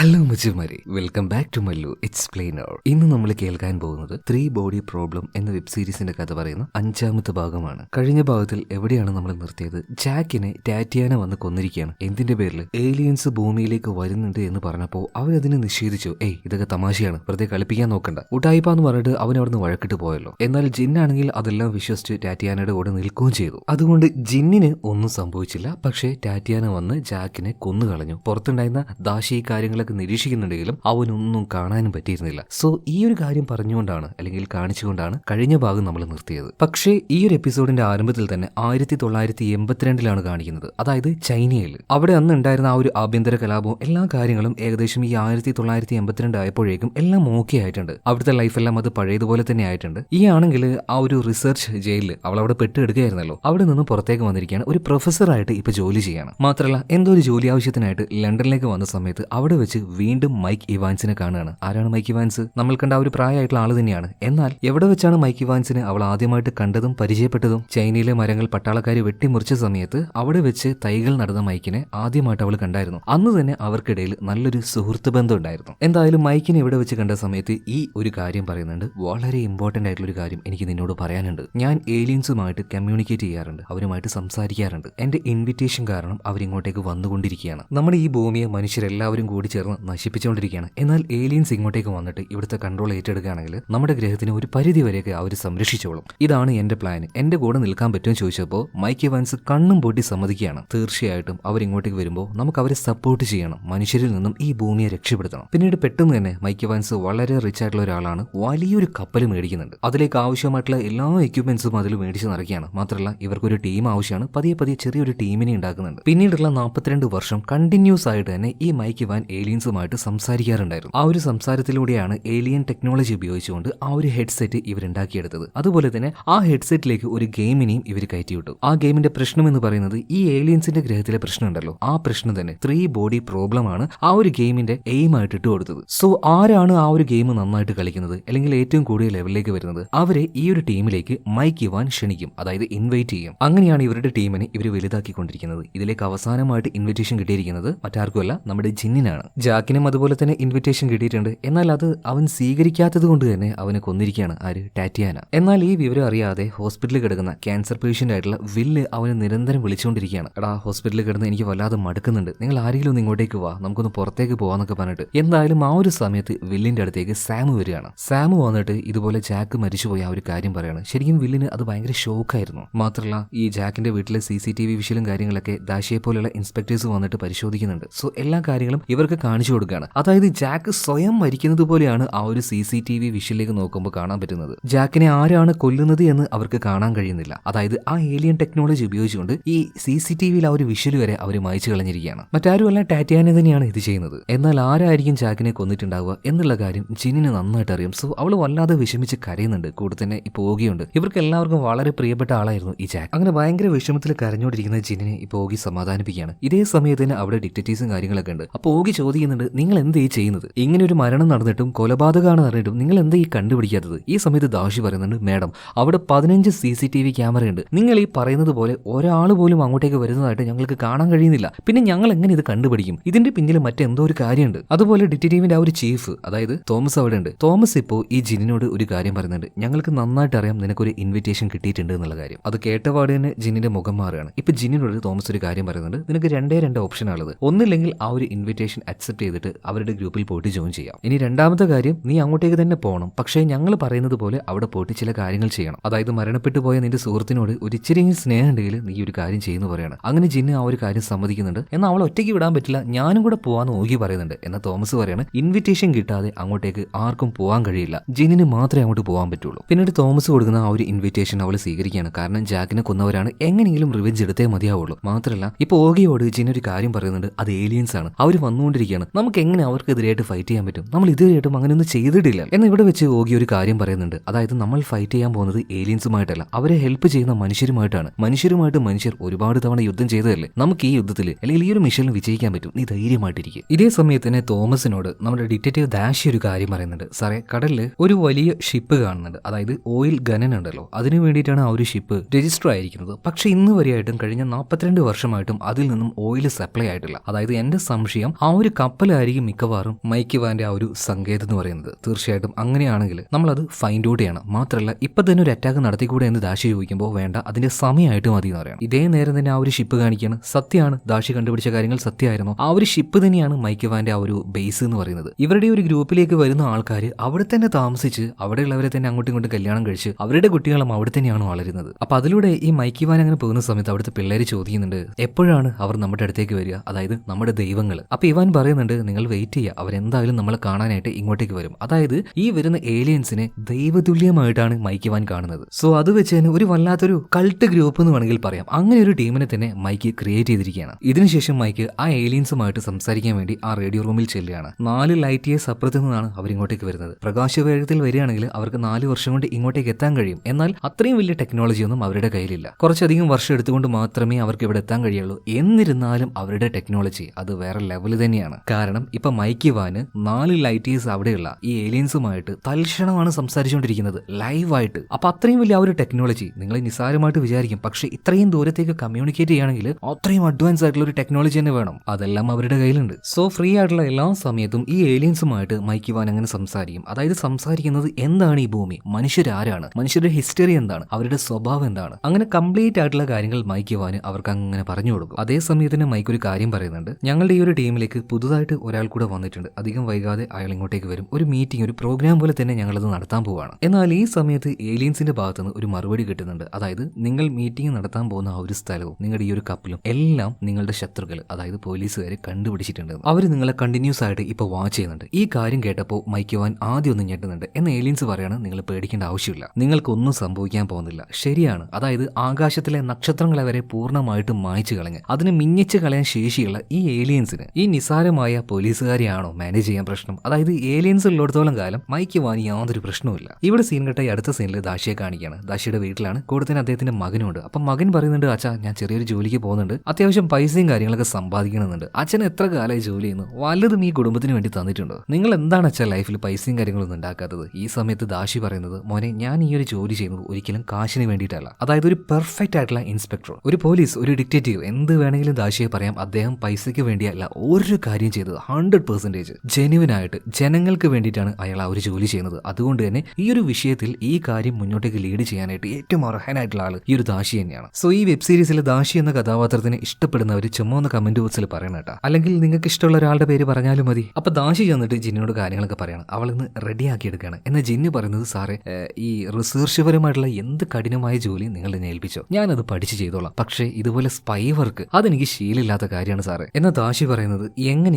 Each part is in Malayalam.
Hello മുജുമാരി welcome back to Mallu explainer. ഇന്ന് നമ്മൾ കേൾക്കാൻ പോകുന്നത് ത്രീ ബോഡി പ്രോബ്ലം എന്ന വെബ് സീരീസിന്റെ കഥ പറയുന്ന അഞ്ചാമത്തെ ഭാഗമാണ്. കഴിഞ്ഞ ഭാഗത്തിൽ എവിടെയാണ് നമ്മൾ നിർത്തിയത്? ജാക്കിനെ ടാറ്റിയാന വന്ന് കൊന്നിരിക്കുകയാണ്. എന്തിന്റെ പേരിൽ ഏലിയൻസ് ഭൂമിയിലേക്ക് വരുന്നുണ്ട് എന്ന് പറഞ്ഞപ്പോൾ അവരതിനെ നിഷേധിച്ചു. ഏയ് ഇതൊക്കെ തമാശയാണ്. വെറുതെ കളിപ്പിക്കാൻ നോക്കണ്ട. ഉടായിപ്പ എന്ന് പറഞ്ഞിട്ട് അവൻ അവിടുന്ന് വഴക്കിട്ട് പോയല്ലോ. എന്നാൽ ജിന്നാണെങ്കിൽ അതെല്ലാം വിശ്വസിച്ച് ടാറ്റിയാനയുടെ കൂടെ നിൽക്കുകയും ചെയ്തു. അതുകൊണ്ട് ജിന്നിന് ഒന്നും സംഭവിച്ചില്ല. പക്ഷേ ടാറ്റിയാന വന്ന് ജാക്കിനെ കൊന്നു കളഞ്ഞു പുറത്തുണ്ടായിരുന്ന ദാശി ഈ കാര്യങ്ങളൊക്കെ നിരീക്ഷിക്കുന്നുണ്ടെങ്കിലും അവനൊന്നും കാണാനും പറ്റിയിരുന്നില്ല. സോ ഈ ഒരു കാര്യം പറഞ്ഞുകൊണ്ടാണ് അല്ലെങ്കിൽ കാണിച്ചുകൊണ്ടാണ് കഴിഞ്ഞ ഭാഗം നമ്മൾ നിർത്തിയത്. പക്ഷേ ഈ ഒരു എപ്പിസോഡിന്റെ ആരംഭത്തിൽ തന്നെ ആയിരത്തി തൊള്ളായിരത്തി എൺപത്തിരണ്ടിലാണ് കാണിക്കുന്നത്. അതായത് ചൈനയിൽ. അവിടെ അന്ന് ഉണ്ടായിരുന്ന ആ ഒരു ആഭ്യന്തര കലാപവും എല്ലാ കാര്യങ്ങളും ഏകദേശം ഈ ആയിരത്തി തൊള്ളായിരത്തി എൺപത്തിരണ്ട് ആയപ്പോഴേക്കും എല്ലാം ഓക്കെ ആയിട്ടുണ്ട്. അവിടുത്തെ ലൈഫെല്ലാം അത് പഴയതുപോലെ തന്നെ ആയിട്ടുണ്ട്. ഈ ആണെങ്കിൽ ആ ഒരു റിസർച്ച് ജയിലിൽ അവൾ അവിടെ പെട്ടെടുക്കുകയായിരുന്നല്ലോ. അവിടെ നിന്ന് പുറത്തേക്ക് വന്നിരിക്കുകയാണ് ഒരു പ്രൊഫസറായിട്ട് ഇപ്പൊ ജോലി ചെയ്യാണ്. മാത്രമല്ല എന്തോ ഒരു ജോലി ആവശ്യത്തിനായിട്ട് ലണ്ടനിലേക്ക് വന്ന സമയത്ത് അവിടെ വെച്ച് വീണ്ടും മൈക്ക് ഇവാൻസിനെ കാണുകയാണ്. ആരാണ് മൈക്ക് ഇവാൻസ്? നമ്മൾ കണ്ട ഒരു പ്രായമായിട്ടുള്ള ആൾ തന്നെയാണ്. എന്നാൽ എവിടെ വെച്ചാണ് മൈക്ക് ഇവാൻസിനെ അവൾ ആദ്യമായിട്ട് കണ്ടതും പരിചയപ്പെട്ടതും? ചൈനയിലെ മരങ്ങൾ പട്ടാളക്കാർ വെട്ടിമുറിച്ച സമയത്ത് അവിടെ വെച്ച് തൈകൾ നടന്ന മൈക്കിനെ ആദ്യമായിട്ട് അവൾ കണ്ടായിരുന്നു. അന്ന് തന്നെ അവർക്കിടയിൽ നല്ലൊരു സുഹൃത്ത് ബന്ധം ഉണ്ടായിരുന്നു. എന്തായാലും മൈക്കിനെ ഇവിടെ വെച്ച് കണ്ട സമയത്ത് ഈ ഒരു കാര്യം പറയുന്നുണ്ട്. വളരെ ഇമ്പോർട്ടന്റ് ആയിട്ടുള്ള ഒരു കാര്യം എനിക്ക് നിന്നോട് പറയാനുണ്ട്. ഞാൻ ഏലിയൻസുമായിട്ട് കമ്മ്യൂണിക്കേറ്റ് ചെയ്യാറുണ്ട്. അവരുമായിട്ട് സംസാരിക്കാറുണ്ട്. എന്റെ ഇൻവിറ്റേഷൻ കാരണം അവരിങ്ങോട്ടേക്ക് വന്നുകൊണ്ടിരിക്കുകയാണ്. നമ്മുടെ ഈ ഭൂമിയെ മനുഷ്യരെല്ലാവരും കൂടി ചേർന്ന് നശിപ്പിച്ചുകൊണ്ടിരിക്കുകയാണ്. എന്നാൽ ഏലിയൻസ് ഇങ്ങോട്ടേക്ക് വന്നിട്ട് ഇവിടുത്തെ കൺട്രോൾ ഏറ്റെടുക്കുകയാണെങ്കിൽ നമ്മുടെ ഗ്രഹത്തിന് ഒരു പരിധി വരെയൊക്കെ അവർ സംരക്ഷിച്ചോളും. ഇതാണ് എന്റെ പ്ലാൻ എന്റെ കൂടെ നിൽക്കാൻ പറ്റുമെന്ന് ചോദിച്ചപ്പോൾ മൈക്ക് വാൻസ് കണ്ണും പൊട്ടി സമ്മതിക്കുകയാണ്. തീർച്ചയായിട്ടും അവർ ഇങ്ങോട്ടേക്ക് വരുമ്പോൾ നമുക്ക് അവരെ സപ്പോർട്ട് ചെയ്യണം. മനുഷ്യരിൽ നിന്നും ഈ ഭൂമിയെ രക്ഷപ്പെടുത്തണം. പിന്നീട് പെട്ടെന്ന് തന്നെ മൈക്ക് വാൻസ് വളരെ റിച്ച് ആയിട്ടുള്ള ഒരാളാണ് വലിയൊരു കപ്പൽ മേടിക്കുന്നുണ്ട്. അതിലേക്ക് ആവശ്യമായിട്ടുള്ള എല്ലാ എക്യുപ്മെന്റ്സും അതിൽ മേടിച്ച് നിറയ്ക്കുകയാണ് മാത്രമല്ല ഇവർക്കൊരു ടീം ആവശ്യമാണ്. പതിയെ പതിയെ ചെറിയൊരു ടീമിനെ ഉണ്ടാക്കുന്നുണ്ട്. പിന്നീടുള്ള നാൽപ്പത്തിരണ്ട് വർഷം കണ്ടിന്യൂസ് ആയിട്ട് തന്നെ ഈ മൈക്ക് ഇവാൻ ഏലിയൻസുമായിട്ട് സംസാരിക്കാറുണ്ടായിരുന്നു. ആ ഒരു സംസാരത്തിലൂടെയാണ് ഏലിയൻ ടെക്നോളജി ഉപയോഗിച്ചുകൊണ്ട് ആ ഒരു ഹെഡ്സെറ്റ് ഇവരുണ്ടാക്കിയെടുത്തത്. അതുപോലെ തന്നെ ആ ഹെഡ്സെറ്റിലേക്ക് ഒരു ഗെയിമിനെയും ഇവർ കയറ്റിവിട്ടു ആ ഗെയിമിന്റെ പ്രശ്നം എന്ന് പറയുന്നത് ഈ ഏലിയൻസിന്റെ ഗ്രഹത്തിലെ പ്രശ്നം ഉണ്ടല്ലോ ആ പ്രശ്നം തന്നെ ത്രീ ബോഡി പ്രോബ്ലം ആണ് ആ ഒരു ഗെയിമിന്റെ എയിം ആയിട്ട് ഇട്ട് കൊടുത്തത്. സോ ആരാണ് ആ ഒരു ഗെയിം നന്നായിട്ട് കളിക്കുന്നത്? അല്ലെങ്കിൽ ഏറ്റവും കൂടിയ ലെവലിലേക്ക് വരുന്നത്? അവരെ ഈ ഒരു ടീമിലേക്ക് മൈക്ക് ഇവാൻ ക്ഷണിക്കും. അതായത് ഇൻവൈറ്റ് ചെയ്യും. അങ്ങനെയാണ് ഇവരുടെ ടീമിനെ ഇവർ വലുതാക്കിക്കൊണ്ടിരിക്കുന്നത്. ഇതിലേക്ക് അവസാനമായിട്ട് ഇൻവിറ്റേഷൻ കിട്ടിയിരിക്കുന്നത് മറ്റാർക്കുമല്ല നമ്മുടെ ജിന്നിനാണ്. ജാക്കിനും അതുപോലെ തന്നെ ഇൻവിറ്റേഷൻ കിട്ടിയിട്ടുണ്ട്. എന്നാൽ അത് അവൻ സ്വീകരിക്കാത്തത് കൊണ്ട് തന്നെ അവനെ കൊന്നിരിക്കുകയാണ് ആര്? ടാറ്റിയാന. എന്നാൽ ഈ വിവരം അറിയാതെ ഹോസ്പിറ്റലിൽ കിടക്കുന്ന ക്യാൻസർ പേഷ്യന്റ് ആയിട്ടുള്ള വില്ല് അവനെ നിരന്തരം വിളിച്ചുകൊണ്ടിരിക്കുകയാണ്. എടാ ഹോസ്പിറ്റലിൽ കിടന്ന് എനിക്ക് വല്ലാതെ മടുക്കുന്നുണ്ട്. നിങ്ങൾ ആരെങ്കിലും ഒന്ന് ഇങ്ങോട്ടേക്ക് വാ. നമുക്കൊന്ന് പുറത്തേക്ക് പോവാന്നൊക്കെ പറഞ്ഞിട്ട്. എന്തായാലും ആ ഒരു സമയത്ത് വില്ലിന്റെ അടുത്തേക്ക് സാമ് വരികയാണ്. സാമ് വന്നിട്ട് ഇതുപോലെ ജാക്ക് മരിച്ചുപോയ ആ ഒരു കാര്യം പറയാണ്. ശരിക്കും വില്ലിന് അത് ഭയങ്കര ഷോക്കായിരുന്നു. മാത്രമല്ല ഈ ജാക്കിന്റെ വീട്ടിലെ സി സി ടി വി വിഷയിലും കാര്യങ്ങളൊക്കെ ദാശയെ പോലെയുള്ള ഇൻസ്പെക്ടേഴ്സ് വന്നിട്ട് പരിശോധിക്കുന്നുണ്ട്. സോ എല്ലാ കാര്യങ്ങളും ഇവർക്ക് കാണിച്ചു കൊടുക്കുകയാണ്. അതായത് ജാക്ക് സ്വയം മരിക്കുന്നത് പോലെയാണ് ആ ഒരു സി സി ടി വി വിഷയിലേക്ക് നോക്കുമ്പോൾ കാണാൻ പറ്റുന്നത്. ജാക്കിനെ ആരാണ് കൊല്ലുന്നത് എന്ന് അവർക്ക് കാണാൻ കഴിയുന്നില്ല. അതായത് ആ ഏലിയൻ ടെക്നോളജി ഉപയോഗിച്ചുകൊണ്ട് ഈ സി സി ടി വിയിൽ ആ ഒരു വിഷൽ വരെ അവർ മായച്ചു കളഞ്ഞിരിക്കുകയാണ്. മറ്റാരുമല്ല ടാറ്റിയാനെ തന്നെയാണ് ഇത് ചെയ്യുന്നത്. എന്നാൽ ആരായിരിക്കും ജാക്കിനെ കൊന്നിട്ടുണ്ടാവുക എന്നുള്ള കാര്യം ജിനിന് നന്നായിട്ട് അറിയാം. സോ അവൾ വല്ലാതെ വിഷമിച്ച് കരയുന്നുണ്ട്. കൂടെ തന്നെ ഇപ്പോൾ ഓഗിയുണ്ട് ഇവർക്ക് എല്ലാവർക്കും വളരെ പ്രിയപ്പെട്ട ആളായിരുന്നു ഈ ജാക്ക്. അങ്ങനെ ഭയങ്കര വിഷമത്തിൽ കരഞ്ഞുകൊണ്ടിരിക്കുന്ന ജിനിനെ ഇപ്പോൾ ഓഗി സമാധാനിപ്പിക്കുകയാണ്. ഇതേ സമയത്ത് തന്നെ അവിടെ ഡിക്റ്റേറ്റീവ്സും കാര്യങ്ങളൊക്കെ ഉണ്ട്. അപ്പോൾ ഓഗി ചോദിക്കുന്നുണ്ട് നിങ്ങൾ എന്താ ഈ ചെയ്യുന്നത്? ഇങ്ങനെ ഒരു മരണം നടന്നിട്ടും കൊലപാതകമാണ് നടന്നിട്ടും നിങ്ങൾ എന്താ ഈ കണ്ടുപിടിക്കാത്തത്? ഈ സമയത്ത് ദാഷി പറയുന്നുണ്ട് മാഡം അവിടെ പതിനഞ്ച് സി സി ടി വി ക്യാമറയുണ്ട്. നിങ്ങൾ ഈ പറയുന്നത് പോലെ ഒരാൾ പോലും അങ്ങോട്ടേക്ക് വരുന്നതായിട്ട് ഞങ്ങൾക്ക് കാണാൻ കഴിയുന്നില്ല. പിന്നെ ഞങ്ങൾ എങ്ങനെ ഇത് കണ്ടുപിടിക്കും? ഇതിന്റെ പിന്നിൽ മറ്റെന്തോ ഒരു കാര്യമുണ്ട്. അതുപോലെ ഡിറ്റക്റ്റീവിന്റെ ആ ഒരു ചീഫ് അതായത് തോമസ് അവിടെ ഉണ്ട് തോമസ് ഇപ്പോൾ ഈ ജിനിനോട് ഒരു കാര്യം പറയുന്നുണ്ട്. ഞങ്ങൾക്ക് നന്നായിട്ട് അറിയാം നിനക്കൊരു ഇൻവിറ്റേഷൻ കിട്ടിയിട്ടുണ്ട് എന്നുള്ള കാര്യം. അത് കേട്ടപാട് തന്നെ ജിനിന്റെ മുഖം മാറുകയാണ്. ഇപ്പൊ ജിനിനോട് തോമസ് ഒരു കാര്യം പറയുന്നുണ്ട്. നിനക്ക് രണ്ടേ രണ്ട് ഓപ്ഷൻ ആണുള്ളത്. ഒന്നില്ലെങ്കിൽ ആ ഒരു ഇൻവിറ്റേഷൻ അക്സെപ്റ്റ് ചെയ്തിട്ട് അവരുടെ ഗ്രൂപ്പിൽ പോയിട്ട് ജോയിൻ ചെയ്യാം. ഇനി രണ്ടാമത്തെ കാര്യം നീ അങ്ങോട്ടേക്ക് തന്നെ പോകണം പക്ഷേ ഞങ്ങൾ പറയുന്നത് പോലെ അവിടെ പോയിട്ട് ചില കാര്യങ്ങൾ ചെയ്യണം. അതായത് മരണപ്പെട്ടു പോയ നിന്റെ സുഹൃത്തിനോട് ഒരു ഇച്ചിരി സ്നേഹം ഉണ്ടെങ്കിൽ നീ ഒരു കാര്യം ചെയ്യുന്നു പറയാണ്. അങ്ങനെ ജിന്ന് ആ ഒരു കാര്യം സമ്മതിക്കുന്നുണ്ട്. എന്നാൽ അവൾ ഒറ്റയ്ക്ക് വിടാൻ പറ്റില്ല. ഞാനും കൂടെ പോവാന്ന് ഓഗി പറയുന്നുണ്ട്. എന്നാൽ തോമസ് പറയാണ് ഇൻവിറ്റേഷൻ കിട്ടാതെ അങ്ങോട്ടേക്ക് ആർക്കും പോകാൻ കഴിയില്ല. ജിന്നിന് മാത്രമേ അങ്ങോട്ട് പോകാൻ പറ്റുള്ളൂ. പിന്നീട് തോമസ് കൊടുക്കുന്ന ആ ഒരു ഇൻവിറ്റേഷൻ അവൾ സ്വീകരിക്കുകയാണ്. കാരണം ജാക്കിനെ കൊന്നവരാണ്. എങ്ങനെയെങ്കിലും റിവെഞ്ച് എടുത്തേ മതിയാവുള്ളൂ. മാത്രമല്ല ഇപ്പൊ ഓഗിയോട് ജിൻ ഒരു കാര്യം പറയുന്നുണ്ട്. അത് ഏലിയൻസ് ആണ്. അവർ വന്നുകൊണ്ടിരിക്കുകയാണ്. നമുക്ക് എങ്ങനെ അവർക്കെതിരായിട്ട് ഫൈറ്റ് ചെയ്യാൻ പറ്റും? നമ്മൾ ഇതുവരെയായിട്ടും അങ്ങനെയൊന്നും ചെയ്തിട്ടില്ല. എന്ന് ഇവിടെ വെച്ച് ഓഗി ഒരു കാര്യം പറയുന്നുണ്ട്. അതായത് നമ്മൾ ഫൈറ്റ് ചെയ്യാൻ പോകുന്നത് ഏലിയൻസുമായിട്ടല്ല അവരെ ഹെൽപ്പ് ചെയ്യുന്ന മനുഷ്യരുമായിട്ടാണ്. മനുഷ്യരുമായിട്ട് മനുഷ്യർ ഒരുപാട് തവണ യുദ്ധം ചെയ്തതല്ലേ? നമുക്ക് ഈ യുദ്ധത്തിൽ അല്ലെങ്കിൽ ഈ ഒരു മിഷനിൽ വിജയിക്കാൻ പറ്റും. നീ ധൈര്യമായിട്ടിരിക്കും. ഇതേ സമയത്ത് തന്നെ തോമസിനോട് നമ്മുടെ ഡിറ്റക്റ്റീവ് ദാഷി ഒരു കാര്യം പറയുന്നുണ്ട്. സാറേ കടലിൽ ഒരു വലിയ ഷിപ്പ് കാണുന്നുണ്ട്. അതായത് ഓയിൽ ഖനനം ഉണ്ടല്ലോ. അതിനു വേണ്ടിയിട്ടാണ് ആ ഒരു ഷിപ്പ് രജിസ്റ്റർ ആയിരിക്കുന്നത്. പക്ഷെ ഇന്ന് വരെയായിട്ടും കഴിഞ്ഞ നാൽപ്പത്തിരണ്ട് വർഷമായിട്ടും അതിൽ നിന്നും ഓയിൽ സപ്ലൈ ആയിട്ടില്ല. അതായത് എന്റെ സംശയം ആ ഒരു കപ്പലായിരിക്കും മിക്കവാറും മൈക്ക് വാന്റെ ആ ഒരു സങ്കേതം എന്ന് പറയുന്നത്. തീർച്ചയായിട്ടും അങ്ങനെയാണെങ്കിൽ നമ്മളത് ഫൈൻഡ് ഔട്ട് ചെയ്യണം. മാത്രമല്ല ഇപ്പൊ തന്നെ ഒരു അറ്റാക്ക് നടത്തിക്കൂടെ എന്ന് ദാശി ചോദിക്കുമ്പോൾ വേണ്ട അതിന്റെ സമയമായിട്ട് മതി എന്ന് പറയണം. ഇതേ നേരം തന്നെ ആ ഒരു ഷിപ്പ് കാണിക്കുകയാണ് സത്യമാണ് ദാശി കണ്ടുപിടിച്ച കാര്യങ്ങൾ സത്യമായിരുന്നു. ആ ഒരു ഷിപ്പ് തന്നെയാണ് മൈക്ക് വാന്റെ ആ ഒരു ബേസ് എന്ന് പറയുന്നത്. ഇവരുടെ ഒരു ഗ്രൂപ്പിലേക്ക് വരുന്ന ആൾക്കാർ അവിടെ തന്നെ താമസിച്ച് അവിടെയുള്ളവരെ തന്നെ അങ്ങോട്ടും ഇങ്ങോട്ടും കല്യാണം കഴിച്ച് അവരുടെ കുട്ടികളും അവിടെ തന്നെയാണ് വളരുന്നത്. അപ്പൊ അതിലൂടെ ഈ മൈക്കി വാൻ അങ്ങനെ പോകുന്ന സമയത്ത് അവിടുത്തെ പിള്ളേർ ചോദിക്കുന്നുണ്ട് എപ്പോഴാണ് അവർ നമ്മുടെ അടുത്തേക്ക് വരിക? അതായത് നമ്മുടെ ദൈവങ്ങൾ അപ്പൊ ഇവാൻ പറയുന്നുണ്ട് നിങ്ങൾ വെയിറ്റ് ചെയ്യുക. അവരെന്തായാലും നമ്മൾ കാണാനായിട്ട് ഇങ്ങോട്ടേക്ക് വരും. അതായത് ഈ വരുന്ന ഏലിയൻസിനെ ദൈവതുല്യമായിട്ടാണ് മൈക്ക് വാൻ കാണുന്നത്. സോ അത് വെച്ച് തന്നെ ഒരു വല്ലാത്തൊരു കൾട്ട് ഗ്രൂപ്പ് എന്ന് വേണമെങ്കിൽ പറയാം. അങ്ങനെ ഒരു ടീമിനെ തന്നെ മൈക്ക് ക്രിയേറ്റ് ചെയ്തിരിക്കുകയാണ്. ഇതിനുശേഷം മൈക്ക് ആ ഏലിയൻസുമായിട്ട് സംസാരിക്കാൻ വേണ്ടി ആ റേഡിയോ റൂമിൽ ചെല്ലുകയാണ്. നാല് ലൈറ്റ് ഇയേഴ്സ് അപ്പുറത്ത് നിന്നാണ് അവരിങ്ങോട്ടേക്ക് വരുന്നത്. പ്രകാശവേഗത്തിൽ വരികയാണെങ്കിൽ അവർക്ക് നാല് വർഷം കൊണ്ട് ഇങ്ങോട്ടേക്ക് എത്താൻ കഴിയും. എന്നാൽ അത്രയും വലിയ ടെക്നോളജി ഒന്നും അവരുടെ കയ്യിലില്ല. കുറച്ചധികം വർഷം എടുത്തുകൊണ്ട് മാത്രമേ അവർക്ക് ഇവിടെ എത്താൻ കഴിയുള്ളൂ. എന്നിരുന്നാലും അവരുടെ ടെക്നോളജി അത് വേറെ ലെവൽ തന്നെയാണ്. കാരണം ഇപ്പൊ മൈക്കി വാന് നാല് ലൈറ്റ് ഇയേഴ്സ് അവിടെയുള്ള ഈ ഏലിയൻസുമായിട്ട് തൽക്ഷണമാണ് സംസാരിച്ചുകൊണ്ടിരിക്കുന്നത് ലൈവ് ആയിട്ട് അപ്പൊ അത്രയും വലിയ ആ ഒരു ടെക്നോളജി നിങ്ങൾ നിസാരമായിട്ട് വിചാരിക്കും. പക്ഷെ ഇത്രയും ദൂരത്തേക്ക് കമ്മ്യൂണിക്കേറ്റ് ചെയ്യുകയാണെങ്കിൽ അത്രയും അഡ്വാൻസ് ആയിട്ടുള്ള ഒരു ടെക്നോളജി തന്നെ വേണം. അതെല്ലാം അവരുടെ കയ്യിലുണ്ട്. സോ ഫ്രീ ആയിട്ടുള്ള എല്ലാ സമയത്തും ഈ ഏലിയൻസുമായിട്ട് മൈക്കി വാൻ അങ്ങനെ സംസാരിക്കും. അതായത് സംസാരിക്കുന്നത് എന്താണ് ഈ ഭൂമി? മനുഷ്യരാരാണ് മനുഷ്യരുടെ ഹിസ്റ്ററി എന്താണ്? അവരുടെ സ്വഭാവം എന്താണ്? അങ്ങനെ കംപ്ലീറ്റ് ആയിട്ടുള്ള കാര്യങ്ങൾ മൈക്ക് വാന് അവർക്ക് അങ്ങനെ പറഞ്ഞു കൊടുക്കും. അതേ തന്നെ മൈക്ക് ഒരു കാര്യം പറയുന്നുണ്ട്. ഞങ്ങളുടെ ഈ ഒരു ടീമിലേക്ക് പുതുതായിട്ട് ഒരാൾ കൂടെ വന്നിട്ടുണ്ട്. അധികം വൈകാതെ അയാൾ ഇങ്ങോട്ടേക്ക് വരും. ഒരു മീറ്റിംഗ് ഒരു പ്രോഗ്രാം പോലെ തന്നെ ഞങ്ങളത് നടത്താൻ പോവാണ്. എന്നാൽ ഈ സമയത്ത് ഏലിയൻസിന്റെ ഭാഗത്തുനിന്ന് ഒരു മറുപടി കിട്ടുന്നുണ്ട്. അതായത് നിങ്ങൾ മീറ്റിംഗ് നടത്താൻ പോകുന്ന ആ ഒരു സ്ഥലവും നിങ്ങളുടെ ഈ ഒരു കപ്പലും എല്ലാം നിങ്ങളുടെ ശത്രുക്കൾ അതായത് പോലീസുകാർ കണ്ടുപിടിച്ചിട്ടുണ്ട്. അവർ നിങ്ങളെ കണ്ടിന്യൂസ് ആയിട്ട് ഇപ്പോൾ വാച്ച് ചെയ്യുന്നുണ്ട്. ഈ കാര്യം കേട്ടപ്പോൾ മൈക്കുവാൻ ആദ്യം ഒന്ന് ഞെട്ടുന്നുണ്ട്. എന്ന ഏലിയൻസ് പറയാണ് നിങ്ങൾ പേടിക്കേണ്ട ആവശ്യമില്ല. നിങ്ങൾക്കൊന്നും സംഭവിക്കാൻ പോകുന്നില്ല. ശരിയാണ്. അതായത് ആകാശത്തിലെ നക്ഷത്രങ്ങളെ വരെ പൂർണമായിട്ടും മായ്ച്ചു കളഞ്ഞ് അതിനെ മിന്നിച്ച് കളയാൻ ശേഷിയുള്ള ഈ ഏലിയൻസിന് ഈ നിസാരമായ പോലീസുകാരെയാണോ മാനേജ് ചെയ്യാൻ പ്രശ്നം? അതായത് ഏലിയൻസ് ഉള്ളിടത്തോളം കാലം മൈക്ക് വാനി യാതൊരു പ്രശ്നവുമില്ല. ഇവിടെ സീൻ കെട്ട അടുത്ത സീനിൽ ദാശിയെ കാണിക്കുകയാണ് ദാശിയുടെ വീട്ടിലാണ്. കൂടെ തന്നെ അദ്ദേഹത്തിന്റെ മകനുണ്ട്. അപ്പം മകൻ പറയുന്നുണ്ട് അച്ഛാ ഞാൻ ചെറിയൊരു ജോലിക്ക് പോകുന്നുണ്ട്. അത്യാവശ്യം പൈസയും കാര്യങ്ങളൊക്കെ സമ്പാദിക്കണമെന്നുണ്ട്. അച്ഛൻ എത്ര കാലമായി ജോലി ചെയ്യുന്നു? വല്ലതും ഈ കുടുംബത്തിന് വേണ്ടി തന്നിട്ടുണ്ടോ? നിങ്ങൾ എന്താണ് അച്ഛാ ലൈഫിൽ പൈസയും കാര്യങ്ങളൊന്നും ഉണ്ടാക്കാത്തത്? ഈ സമയത്ത് ദാശി പറയുന്നത് മോനെ ഞാൻ ഈ ഒരു ജോലി ചെയ്യുന്നത് ഒരിക്കലും കാശിന് വേണ്ടിയിട്ടല്ല. അതായത് ഒരു പെർഫെക്റ്റ് ആയിട്ടുള്ള ഇൻസ്പെക്ടർ ഒരു പോലീസ് ഒരു ഡിക്റ്റേറ്റീവ് എന്ത് വേണമെങ്കിലും ദാശിയെ പറയാം. അദ്ദേഹം പൈസയ്ക്ക് വേണ്ടിയല്ല. ഒരു കാര്യം ചെയ്തത് ഹൺഡ്രഡ് പെർസെന്റേജ് ജെനുവിൻ ആയിട്ട് ജനങ്ങൾക്ക് വേണ്ടിയിട്ടാണ് അയാൾ ആ ഒരു ജോലി ചെയ്യുന്നത്. അതുകൊണ്ട് തന്നെ ഈ ഒരു വിഷയത്തിൽ ഈ കാര്യം മുന്നോട്ടേക്ക് ലീഡ് ചെയ്യാനായിട്ട് ഏറ്റവും അർഹനായിട്ടുള്ള ആൾ ഈ ഒരു ദാശി തന്നെയാണ്. സോ ഈ വെബ് സീരീസിലെ ദാശി എന്ന കഥാപാത്രത്തിന് ഇഷ്ടപ്പെടുന്നവർ ചുമന്ന കമന്റ് ബോക്സിൽ പറയണം കേട്ടോ. അല്ലെങ്കിൽ നിങ്ങൾക്ക് ഇഷ്ടമുള്ള ഒരാളുടെ പേര് പറഞ്ഞാലും മതി. അപ്പൊ ദാശി ചെന്നിട്ട് ജിന്നിനോട് കാര്യങ്ങളൊക്കെ പറയണം. അവൾ ഇന്ന് റെഡിയാക്കി എടുക്കുകയാണ് എന്നാൽ ജിന്ന് പറയുന്നത് സാറേ ഈ റിസർച്ച് പരമായിട്ടുള്ള എന്ത് കഠിനമായ ജോലി നിങ്ങൾ എന്നെ ഏൽപ്പിച്ചോ? ഞാനത് പഠിച്ചു ചെയ്തോളാം. പക്ഷേ ഇതുപോലെ സ്പൈ വർക്ക് അതെനിക്ക് ശീലമില്ലാത്ത കാര്യമാണ് സാറേ. എന്നാൽ ദാശി പറയുന്നത്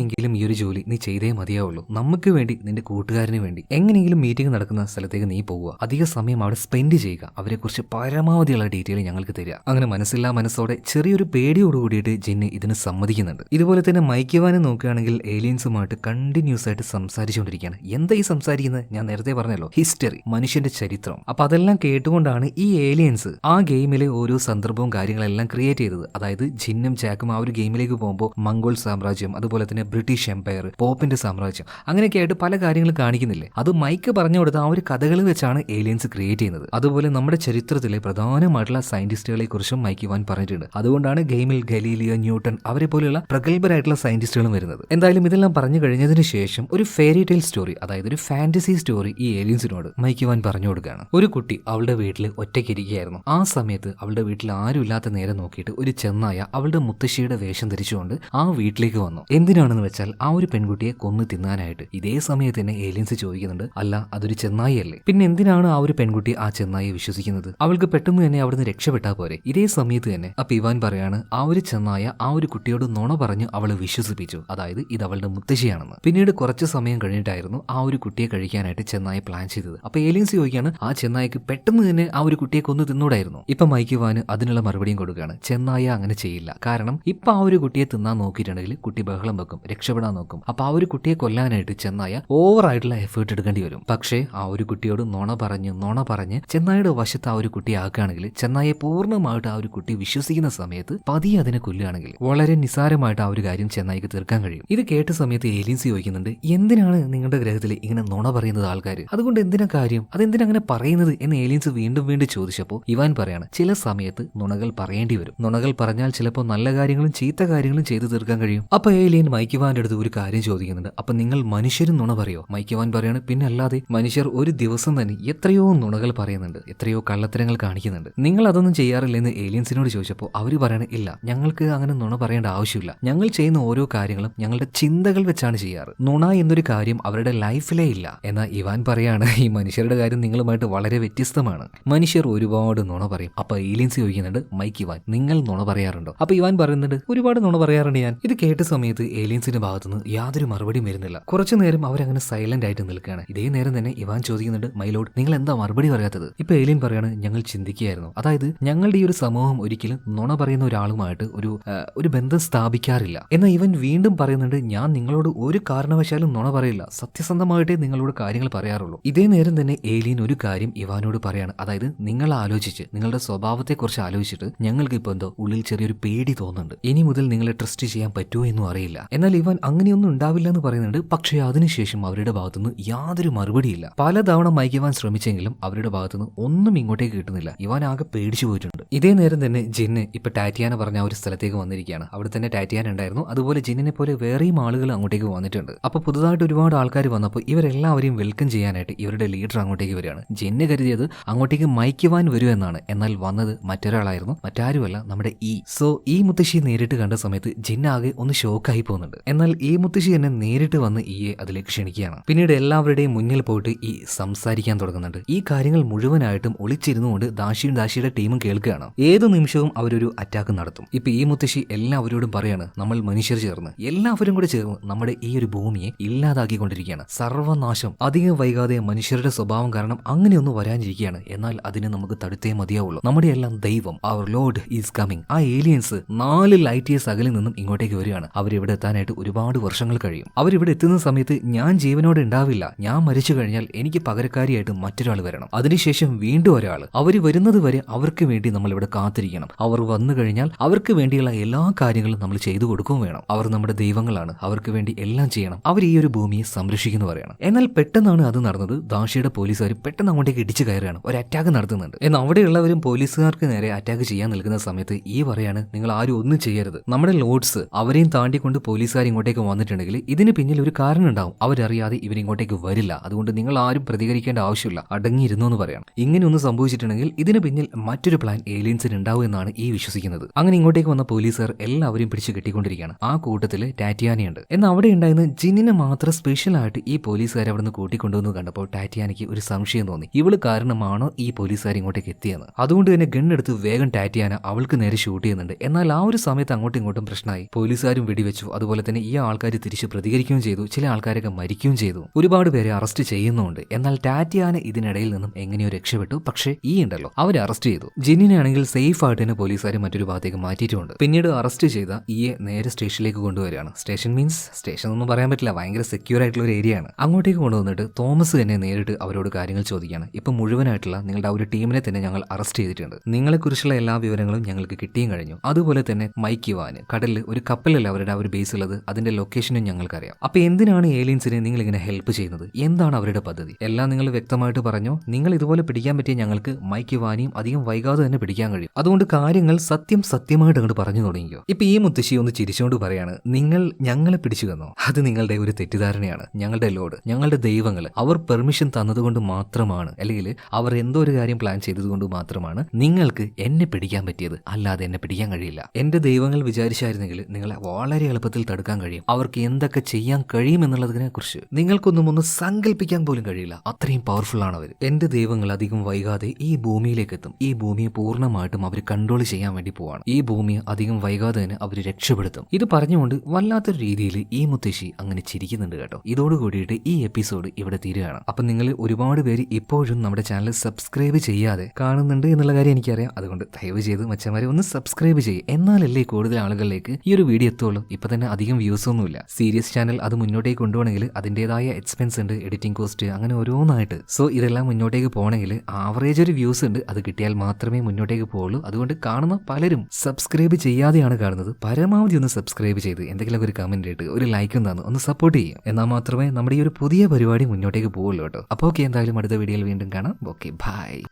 എങ്ങനെയെങ്കിലും ഈ ഒരു ജോലി നീ ചെയ്തേ മതിയാവുള്ളൂ. നമുക്ക് വേണ്ടി നിന്റെ കൂട്ടുകാരന് വേണ്ടി എങ്ങനെയെങ്കിലും മീറ്റിംഗ് നടക്കുന്ന സ്ഥലത്തേക്ക് നീ പോവുക. അധിക സമയം അവിടെ സ്പെൻഡ് ചെയ്യുക. അവരെക്കുറിച്ച് പരമാവധിയുള്ള ഡീറ്റെയിൽ ഞങ്ങൾക്ക് തരിക. അങ്ങനെ മനസ്സില്ലാ മനസ്സോടെ ചെറിയൊരു പേടിയോട് കൂടിയിട്ട് ജിന്ന് ഇതിന് സമ്മതിക്കുന്നുണ്ട്. ഇതുപോലെ തന്നെ മൈക്കുവാനെ നോക്കുകയാണെങ്കിൽ ഏലിയൻസുമായിട്ട് കണ്ടിന്യൂസ് ആയിട്ട് സംസാരിച്ചുകൊണ്ടിരിക്കുകയാണ്. എന്താ ഈ സംസാരിക്കുന്നത്? ഞാൻ നേരത്തെ പറഞ്ഞല്ലോ. ഹിസ്റ്ററി മനുഷ്യന്റെ ചരിത്രം. അപ്പൊ അതെല്ലാം കേട്ടുകൊണ്ടാണ് ഈ ഏലിയൻസ് ആ ഗെയിമിലെ ഓരോ സന്ദർഭവും കാര്യങ്ങളെല്ലാം ക്രിയേറ്റ് ചെയ്തത്. അതായത് ജിന്നും ജാക്കും ആ ഒരു ഗെയിമിലേക്ക് പോകുമ്പോൾ മംഗോൾ സാമ്രാജ്യം അതുപോലെ തന്നെ ബ്രിട്ടീഷ് എംപയർ പോപ്പിന്റെ സാമ്രാജ്യം അങ്ങനെയൊക്കെ ആയിട്ട് പല കാര്യങ്ങളും കാണിക്കുന്നില്ലേ? അത് മൈക്ക് പറഞ്ഞു കൊടുത്ത ആ ഒരു കഥകൾ വെച്ചാണ് ഏലിയൻസ് ക്രിയേറ്റ് ചെയ്യുന്നത്. അതുപോലെ നമ്മുടെ ചരിത്രത്തിലെ പ്രധാനമായിട്ടുള്ള സയന്റിസ്റ്റുകളെ കുറിച്ചും മൈക്ക് വാൻ പറഞ്ഞിട്ടുണ്ട്. അതുകൊണ്ടാണ് ഗെയിമിൽ ഗലീലിയോ ന്യൂട്ടൺ അവരെ പോലെയുള്ള പ്രഗത്ഭരായിട്ടുള്ള സയന്റിസ്റ്റുകളും വരുന്നത്. എന്തായാലും ഇതെല്ലാം പറഞ്ഞു കഴിഞ്ഞതിന് ശേഷം ഒരു ഫെയറി ടെയിൽ സ്റ്റോറി അതായത് ഒരു ഫാന്റസി സ്റ്റോറി ഈ ഏലിയൻസിനോട് മൈക്ക് വാൻ പറഞ്ഞു കൊടുക്കുകയാണ്. ഒരു കുട്ടി അവളുടെ വീട്ടിൽ ഒറ്റയ്ക്കിരിക്കുകയായിരുന്നു. ആ സമയത്ത് അവളുടെ വീട്ടിൽ ആരുമില്ലാത്ത നേരം നോക്കിയിട്ട് ഒരു ചെന്നായ അവളുടെ മുത്തശ്ശിയുടെ വേഷം ധരിച്ചുകൊണ്ട് ആ വീട്ടിലേക്ക് വന്നു. എന്തിനാണെന്ന് വെച്ചാൽ ആ ഒരു പെൺകുട്ടിയെ കൊന്നു തിന്നാനായിട്ട് ഇതേ സമയത്ത് തന്നെ ഏലിയൻസ് ചോദിക്കുന്നുണ്ട് അല്ല അതൊരു ചെന്നായിയല്ലേ? പിന്നെ എന്തിനാണ് ആ ഒരു പെൺകുട്ടി ആ ചെന്നായിയെ വിശ്വസിക്കുന്നത്? അവൾക്ക് പെട്ടെന്ന് തന്നെ അവിടുന്ന് രക്ഷപ്പെട്ടാ പോരെ. ഇതേ സമയത്ത് തന്നെ ആ പിവാൻ പറയാണ് ആ ഒരു ചെന്നായ ആ ഒരു കുട്ടിയോട് നുണ പറഞ്ഞ് അവളെ വിശ്വസിപ്പിച്ചു. അതായത് ഇത് അവളുടെ മുത്തശ്ശിയാണെന്ന്. പിന്നീട് കുറച്ച് സമയം കഴിഞ്ഞിട്ടായിരുന്നു ആ ഒരു കുട്ടിയെ കഴിക്കാനായിട്ട് ചെന്നായി പ്ലാൻ ചെയ്തത്. അപ്പൊ ഏലിയൻസ് ചോദിക്കുകയാണ് ആ ചെന്നായിക്ക് പെട്ടെന്ന് തന്നെ ആ ഒരു കുട്ടിയെ കൊന്നു തിന്നൂടായിരുന്നു? ഇപ്പൊ മൈക്ക് അതിനുള്ള മറുപടിയും കൊടുക്കുകയാണ് ചെന്നായ അങ്ങനെ ചെയ്യില്ല. കാരണം ഇപ്പൊ ആ ഒരു കുട്ടിയെ തിന്നാൻ നോക്കിയിട്ടുണ്ടെങ്കിൽ കുട്ടി ബഹളം വെക്കും. രക്ഷപ്പെടാൻ നോക്കും. അപ്പൊ ആ ഒരു കുട്ടിയെ കൊല്ലാനായിട്ട് ചെന്നായ ഓവർ ആയിട്ടുള്ള എഫേർട്ട് എടുക്കേണ്ടി വരും. പക്ഷേ ആ ഒരു കുട്ടിയോട് നുണ പറഞ്ഞ് നുണ പറഞ്ഞ് ചെന്നായിയുടെ വശത്ത് ആ ഒരു കുട്ടിയെ ആക്കുകയാണെങ്കിൽ ചെന്നായെ പൂർണമായിട്ട് ആ ഒരു കുട്ടി വിശ്വസിക്കുന്ന സമയത്ത് പതിയെ അതിനെ കൊല്ലുകയാണെങ്കിൽ വളരെ നിസാരമായിട്ട് ആ ഒരു കാര്യം ചെന്നായിക്ക് തീർക്കാൻ കഴിയും. ഇത് കേട്ട സമയത്ത് ഏലിയൻസ് ചോദിക്കുന്നുണ്ട് എന്തിനാണ് നിങ്ങളുടെ ഗ്രഹത്തിൽ ഇങ്ങനെ നുണ പറയുന്നത് ആൾക്കാർ അതുകൊണ്ട് എന്തിനാ കാര്യം? അതെന്തിനാ അങ്ങനെ പറയുന്നത്? എന്ന് ഏലിയൻസ് വീണ്ടും വീണ്ടും ചോദിച്ചപ്പോൾ ഇവാൻ പറയാണ് ചില സമയത്ത് നുണകൾ പറയേണ്ടി വരും. നുണകൾ പറഞ്ഞാൽ ചിലപ്പോൾ നല്ല കാര്യങ്ങളും ചീത്ത കാര്യങ്ങളും ചെയ്തു തീർക്കാൻ കഴിയും. അപ്പൊ ഏലിയൻ മൈക്ക് മൈക്കിവാന്റെ അടുത്ത് ഒരു കാര്യം ചോദിക്കുന്നുണ്ട്. അപ്പൊ നിങ്ങൾ മനുഷ്യരും നുണ പറയോ? മൈക്കിവാൻ പറയാണ് പിന്നെ അല്ലാതെ മനുഷ്യർ ഒരു ദിവസം തന്നെ എത്രയോ നുണകൾ പറയുന്നുണ്ട് എത്രയോ കള്ളത്തരങ്ങൾ കാണിക്കുന്നുണ്ട്. നിങ്ങൾ അതൊന്നും ചെയ്യാറില്ല എന്ന് ഏലിയൻസിനോട് ചോദിച്ചപ്പോൾ അവർ പറയണ ഇല്ല ഞങ്ങൾക്ക് അങ്ങനെ നുണ പറയേണ്ട ആവശ്യമില്ല. ഞങ്ങൾ ചെയ്യുന്ന ഓരോ കാര്യങ്ങളും ഞങ്ങളുടെ ചിന്തകൾ വെച്ചാണ് ചെയ്യാറ്. നുണ എന്നൊരു കാര്യം അവരുടെ ലൈഫിലേ ഇല്ല. എന്നാൽ ഇവാൻ പറയാണ് ഈ മനുഷ്യരുടെ കാര്യം നിങ്ങളുമായിട്ട് വളരെ വ്യത്യസ്തമാണ്. മനുഷ്യർ ഒരുപാട് നുണ പറയും. അപ്പൊ ഏലിയൻസ് ചോദിക്കുന്നുണ്ട് മൈക്ക് ഇവാൻ നിങ്ങൾ നുണ പറയാറുണ്ടോ? അപ്പൊ ഇവാൻ പറയുന്നുണ്ട് ഒരുപാട് നുണ പറയാറുണ്ട് ഞാൻ. ഇത് കേട്ട സമയത്ത് ഏലിയൻസിന്റെ ഭാഗത്തുനിന്ന് യാതൊരു മറുപടിയും വരുന്നില്ല. കുറച്ചു നേരം അവരങ്ങനെ സൈലന്റ് ആയിട്ട് നിൽക്കുകയാണ്. ഇതേ നേരം തന്നെ ഇവാൻ ചോദിക്കുന്നുണ്ട് മൈലോഡ് നിങ്ങൾ എന്താ മറുപടി പറയാത്തത്? ഇപ്പൊ ഏലിയൻ പറയാണ് ഞങ്ങൾ ചിന്തിക്കുകയായിരുന്നു. അതായത് ഞങ്ങളുടെ ഈ ഒരു സമൂഹം ഒരിക്കലും നുണ പറയുന്ന ഒരാളുമായിട്ട് ഒരു ഒരു ബന്ധം സ്ഥാപിക്കാറില്ല. എന്നാൽ ഇവൻ വീണ്ടും പറയുന്നുണ്ട് ഞാൻ നിങ്ങളോട് ഒരു കാരണവശാലും നുണ പറയില്ല. സത്യസന്ധമായിട്ടേ നിങ്ങളോട് കാര്യങ്ങൾ പറയാറുള്ളൂ. ഇതേ നേരം തന്നെ ഏലിയൻ ഒരു കാര്യം ഇവാനോട് പറയാണ്. അതായത് നിങ്ങൾ ആലോചിച്ച് നിങ്ങളുടെ സ്വഭാവത്തെക്കുറിച്ച് ആലോചിച്ചിട്ട് ഞങ്ങൾക്ക് ഇപ്പൊ എന്തോ ഉള്ളിൽ ചെറിയൊരു പേടി തോന്നുന്നുണ്ട്. ഇനി മുതൽ നിങ്ങളെ ട്രസ്റ്റ് ചെയ്യാൻ പറ്റുമോ എന്നും അറിയില്ല. എന്നാൽ ഇവൻ അങ്ങനെയൊന്നും ഉണ്ടാവില്ല എന്ന് പറയുന്നുണ്ട്. പക്ഷേ അതിനുശേഷം അവരുടെ ഭാഗത്തുനിന്ന് യാതൊരു മറുപടിയില്ല. പലതവണ മയക്കുവാൻ ശ്രമിച്ചെങ്കിലും അവരുടെ ഭാഗത്തുനിന്ന് ഒന്നും ഇങ്ങോട്ടേക്ക് കിട്ടുന്നില്ല. ഇവൻ ആകെ പേടിച്ചു പോയിട്ടുണ്ട്. ഇതേ നേരം തന്നെ ജിന്ന് ഇപ്പൊ ടാറ്റിയാന പറഞ്ഞ ഒരു സ്ഥലത്തേക്ക് വന്നിരിക്കുകയാണ്. അവിടെ തന്നെ ടാറ്റിയാന ഉണ്ടായിരുന്നു. അതുപോലെ ജിന്നിനെ പോലെ വേറെയും ആളുകൾ അങ്ങോട്ടേക്ക് വന്നിട്ടുണ്ട്. അപ്പൊ പുതുതായിട്ട് ഒരുപാട് ആൾക്കാർ വന്നപ്പോൾ ഇവരെല്ലാവരെയും വെൽക്കം ചെയ്യാനായിട്ട് ഇവരുടെ ലീഡർ അങ്ങോട്ടേക്ക് വരികയാണ്. ജിന്ന് കരുതിയത് അങ്ങോട്ടേക്ക് മയക്കുവാൻ വരൂ എന്നാണ്. എന്നാൽ വന്നത് മറ്റൊരാളായിരുന്നു. മറ്റാരുമല്ല നമ്മുടെ ഇ സോ ഈ മുത്തശ്ശി നേരിട്ട് കണ്ട സമയത്ത് ജിന്നാകെ ഒന്ന് ഷോക്കായി പോകുന്നുണ്ട്. എന്നാൽ ഈ മുത്തശ്ശി എന്നെ നേരിട്ട് വന്ന് ഈയെ അതിലേക്ക് ക്ഷണിക്കുകയാണ്. പിന്നീട് എല്ലാവരുടെയും മുന്നിൽ പോയിട്ട് ഈ സംസാരിക്കാൻ തുടങ്ങുന്നുണ്ട്. ഈ കാര്യങ്ങൾ മുഴുവനായിട്ടും ഒളിച്ചിരുന്നുകൊണ്ട് ദാശിയും ദാശിയുടെ ടീമും കേൾക്കുകയാണ്. ഏത് നിമിഷവും അവരൊരു അറ്റാക്ക് നടത്തും. ഇപ്പൊ ഈ മുത്തശ്ശി എല്ലാവരോടും പറയാണ് നമ്മൾ മനുഷ്യർ ചേർന്ന്. എല്ലാവരും കൂടെ ചേർന്ന് നമ്മുടെ ഈ ഒരു ഭൂമിയെ ഇല്ലാതാക്കിക്കൊണ്ടിരിക്കുകയാണ്. സർവനാശം അധികം വൈകാതെ മനുഷ്യരുടെ സ്വഭാവം കാരണം അങ്ങനെയൊന്നും വരാനിരിക്കുകയാണ്. എന്നാൽ അതിനെ നമുക്ക് തടുത്തേ മതിയാവുള്ളൂ. നമ്മുടെ എല്ലാം ദൈവം അവർ ലോഡ് ഈസ് കമ്മിങ് ആ ഏലിയൻസ് നാല് ലൈറ്റ് ഇയേഴ്സ് അകലിൽ നിന്നും ഇങ്ങോട്ടേക്ക് വരികയാണ്. അവരിവിടെ എത്താനായിട്ട് ഒരുപാട് വർഷങ്ങൾ കഴിയും. അവരിവിടെ എത്തുന്ന സമയത്ത് ഞാൻ ജീവനോടെ ഉണ്ടാവില്ല. ഞാൻ മരിച്ചു കഴിഞ്ഞാൽ എനിക്ക് പകരക്കാരിയായിട്ട് മറ്റൊരാൾ വരണം. അതിനുശേഷം വീണ്ടും ഒരാൾ. അവർ വരുന്നത് വരെ അവർക്ക് വേണ്ടി നമ്മൾ ഇവിടെ കാത്തിരിക്കണം. അവർ വന്നു കഴിഞ്ഞാൽ അവർക്ക് വേണ്ടിയുള്ള എല്ലാ കാര്യങ്ങളും നമ്മൾ ചെയ്തു കൊടുക്കുകയും വേണം. അവർ നമ്മുടെ ദൈവങ്ങളാണ്. അവർക്ക് വേണ്ടി എല്ലാം ചെയ്യണം. അവർ ഈ ഒരു ഭൂമിയെ സംരക്ഷിക്കുന്നു പറയണം. എന്നാൽ പെട്ടെന്നാണ് അത് നടന്നത്. ദാഷിയുടെ പോലീസുകാർ പെട്ടെന്ന് അങ്ങോട്ടേക്ക് ഇടിച്ചു കയറുകയാണ്. ഒരു അറ്റാക്ക് നടത്തുന്നുണ്ട്. എന്നാൽ അവിടെയുള്ളവരും പോലീസുകാർക്ക് നേരെ അറ്റാക്ക് ചെയ്യാൻ നിൽക്കുന്ന സമയത്ത് ഈ പറയാണ് നിങ്ങൾ ആരും ഒന്നും ചെയ്യരുത്. നമ്മുടെ ലോഡ്സ് അവരെയും താണ്ടിക്കൊണ്ട് പോലീസുകാർ ഇങ്ങോട്ടേക്ക് വന്നിട്ടുണ്ടെങ്കിൽ ഇതിന് പിന്നിൽ ഒരു കാരണം ഉണ്ടാവും. അവരറിയാതെ ഇവരിങ്ങോട്ടേക്ക് വരില്ല. അതുകൊണ്ട് നിങ്ങൾ ആരും പ്രതികരിക്കേണ്ട ആവശ്യമില്ല. അടങ്ങിയിരുന്നു എന്ന് പറയണം. ഇങ്ങനെ ഒന്ന് സംഭവിച്ചിട്ടുണ്ടെങ്കിൽ ഇതിന് പിന്നിൽ മറ്റൊരു പ്ലാൻ ഏലിയൻസിന് ഉണ്ടാവും എന്നാണ് ഈ വിശ്വസിക്കുന്നത്. അങ്ങനെ ഇങ്ങോട്ടേക്ക് വന്ന പോലീസുകാർ എല്ലാവരും പിടിച്ചു കെട്ടിക്കൊണ്ടിരിക്കുകയാണ്. ആ കൂട്ടത്തിൽ ടാറ്റിയാനയുണ്ട്. എന്നാൽ അവിടെ ഉണ്ടായിരുന്ന ജിന്നിനെ മാത്രം സ്പെഷ്യലായിട്ട് ഈ പോലീസുകാർ അവിടെ നിന്ന് കൂട്ടിക്കൊണ്ടുവന്ന് കണ്ടപ്പോൾ ടാറ്റിയാനയ്ക്ക് ഒരു സംശയം തോന്നി. ഇവൾ കാരണമാണോ ഈ പോലീസുകാർ ഇങ്ങോട്ടേക്ക് എത്തിയെന്ന്. അതുകൊണ്ട് തന്നെ ഗണ്ണെടുത്ത് വേഗം ടാറ്റിയാന അവൾക്ക് നേരെ ഷൂട്ട് ചെയ്യുന്നുണ്ട്. എന്നാൽ ആ ഒരു സമയത്ത് അങ്ങോട്ടും ഇങ്ങോട്ടും പ്രശ്നമായി. പോലീസുകാരും വെടിവെച്ചു. അതുപോലെ തന്നെ ഈ ആൾക്കാർ തിരിച്ച് പ്രതികരിക്കുകയും ചെയ്തു ചില ആൾക്കാരൊക്കെ മരിക്കുകയും ചെയ്തു. ഒരുപാട് പേരെ അറസ്റ്റ് ചെയ്യുന്നുണ്ട്. എന്നാൽ ടാറ്റിയാന ഇതിനിടയിൽ നിന്നും എങ്ങനെയോ രക്ഷപ്പെട്ടു. പക്ഷേ ഈ ഉണ്ടല്ലോ അവരെ അറസ്റ്റ് ചെയ്തു. ജിന്നിനെ ആണെങ്കിൽ സേഫ് ആയിട്ട് തന്നെ പോലീസുകാർ മറ്റൊരു ഭാഗത്തേക്ക് മാറ്റിയിട്ടുണ്ട്. പിന്നീട് അറസ്റ്റ് ചെയ്ത ഇയെ നേരെ സ്റ്റേഷനിലേക്ക് കൊണ്ടുവരികയാണ്. സ്റ്റേഷൻ മീൻസ് സ്റ്റേഷൻ ഒന്നും പറയാൻ പറ്റില്ല ഭയങ്കര സെക്യൂർ ആയിട്ടുള്ള ഒരു ഏരിയയാണ് അങ്ങോട്ടേക്ക് കൊണ്ടുവന്നിട്ട് തോമസ് തന്നെ നേരിട്ട് അവരോട് കാര്യങ്ങൾ ചോദിക്കുകയാണ്. ഇപ്പൊ മുഴുവനായിട്ടുള്ള നിങ്ങളുടെ ആ ഒരു ടീമിനെ തന്നെ ഞങ്ങൾ അറസ്റ്റ് ചെയ്തിട്ടുണ്ട്. നിങ്ങളെക്കുറിച്ചുള്ള എല്ലാ വിവരങ്ങളും ഞങ്ങൾക്ക് കിട്ടിയും കഴിഞ്ഞു. അതുപോലെ തന്നെ മൈക്ക് ഇവാന് കടലിൽ ഒരു കപ്പലല്ല അവരുടെ ആ ഒരു ബേസ് ഉള്ളത്? അതിന്റെ ലൊക്കേഷനും ഞങ്ങൾക്കറിയാം. അപ്പൊ എന്തിനാണ് ഏലിയൻസിനെ നിങ്ങൾ ഇങ്ങനെ ഹെൽപ്പ് ചെയ്യുന്നത്? എന്താണ് അവരുടെ പദ്ധതി? എല്ലാം നിങ്ങൾ വ്യക്തമായിട്ട് പറഞ്ഞു? നിങ്ങൾ ഇതുപോലെ പിടിക്കാൻ പറ്റിയ ഞങ്ങൾക്ക് മൈക്ക് വാനിയും അധികം വൈകാതെ തന്നെ പിടിക്കാൻ കഴിയും. അതുകൊണ്ട് കാര്യങ്ങൾ സത്യം സത്യമായിട്ട് അങ്ങോട്ട് പറഞ്ഞു തുടങ്ങിയോ ഇപ്പൊ ഈ മുത്തശ്ശി ഒന്ന് ചിരിച്ചുകൊണ്ട് പറയാണ് നിങ്ങൾ ഞങ്ങളെ പിടിച്ചു തന്നോ? അത് നിങ്ങളുടെ ഒരു തെറ്റിദ്ധാരണയാണ്. ഞങ്ങളുടെ ലോഡ് ഞങ്ങളുടെ ദൈവങ്ങൾ അവർ പെർമിഷൻ തന്നതുകൊണ്ട് മാത്രമാണ്. അല്ലെങ്കിൽ അവർ എന്തോ ഒരു കാര്യം പ്ലാൻ ചെയ്തതുകൊണ്ട് മാത്രമാണ് നിങ്ങൾക്ക് എന്നെ പിടിക്കാൻ പറ്റിയത്. അല്ലാതെ എന്നെ പിടിക്കാൻ കഴിയില്ല. എന്റെ ദൈവങ്ങൾ വിചാരിച്ചായിരുന്നെങ്കിൽ നിങ്ങളെ വളരെ എളുപ്പത്തിൽ തടുക്കാൻ കഴിയും. അവർക്ക് എന്തൊക്കെ ചെയ്യാൻ കഴിയും എന്നുള്ളതിനെ കുറിച്ച് നിങ്ങൾക്കൊന്നും ഒന്ന് സങ്കല്പിക്കാൻ പോലും കഴിയില്ല. അത്രയും പവർഫുൾ ആണ് അവർ എന്റെ ദൈവങ്ങൾ അധികം വൈകാതെ ഈ ഭൂമിയിലേക്ക് എത്തും. ഈ ഭൂമിയെ പൂർണമായിട്ടും അവർ കൺട്രോൾ ചെയ്യാൻ വേണ്ടി പോവാണ്. ഈ ഭൂമിയെ അധികം വൈകാതെ തന്നെ അവർ രക്ഷപ്പെടുത്തും. ഇത് പറഞ്ഞുകൊണ്ട് വല്ലാത്തൊരു രീതിയിൽ ഈ മുത്തശ്ശി അങ്ങനെ ചിരിക്കുന്നുണ്ട് കേട്ടോ. ഇതോട് കൂടിയിട്ട് ഈ എപ്പിസോഡ് ഇവിടെ തീരുകയാണ്. അപ്പൊ നിങ്ങൾ ഒരുപാട് പേര് ഇപ്പോഴും നമ്മുടെ ചാനൽ സബ്സ്ക്രൈബ് ചെയ്യാതെ കാണുന്നുണ്ട് എന്നുള്ള കാര്യം എനിക്കറിയാം. അതുകൊണ്ട് ദയവ് ചെയ്ത് മച്ചന്മാരെ ഒന്ന് സബ്സ്ക്രൈബ് ചെയ്യും. എന്നാലല്ലേ കൂടുതൽ ആളുകളിലേക്ക് ഈ ഒരു വീഡിയോ എത്തുള്ളൂ. ഇപ്പൊ തന്നെ അധികം വ്യൂസ് ഒന്നുമില്ല. സീരിയസ് ചാനൽ അത് മുന്നോട്ടേക്ക് കൊണ്ടുപോകണമെങ്കിൽ അതിന്റെതായ എക്സ്പെൻസ് ഉണ്ട് എഡിറ്റിംഗ് കോസ്റ്റ് അങ്ങനെ ഓരോന്നായിട്ട്. സോ ഇതെല്ലാം മുന്നോട്ടേക്ക് പോകണമെങ്കിൽ ആവറേജ് ഒരു വ്യൂസ് ഉണ്ട് അത് കിട്ടിയാൽ മാത്രമേ മുന്നോട്ടേക്ക് പോകുള്ളൂ അതുകൊണ്ട് കാണുന്ന പലരും സബ്സ്ക്രൈബ് ചെയ്യാതെയാണ് കാണുന്നത്. പരമാവധി ഒന്ന് സബ്സ്ക്രൈബ് ചെയ്ത് എന്തെങ്കിലും ഒരു കമന്റ് ഇട്ട് ഒരു ലൈക്ക് തന്നു ഒന്ന് സപ്പോർട്ട് ചെയ്യും. എന്നാൽ മാത്രമേ നമ്മുടെ ഈ ഒരു പുതിയ പരിപാടി മുന്നോട്ടേക്ക് പോകുള്ളൂ കേട്ടോ. അപ്പോൾ ഓക്കെ എന്തായാലും അടുത്ത വീഡിയോയിൽ വീണ്ടും കാണാം. Okay bye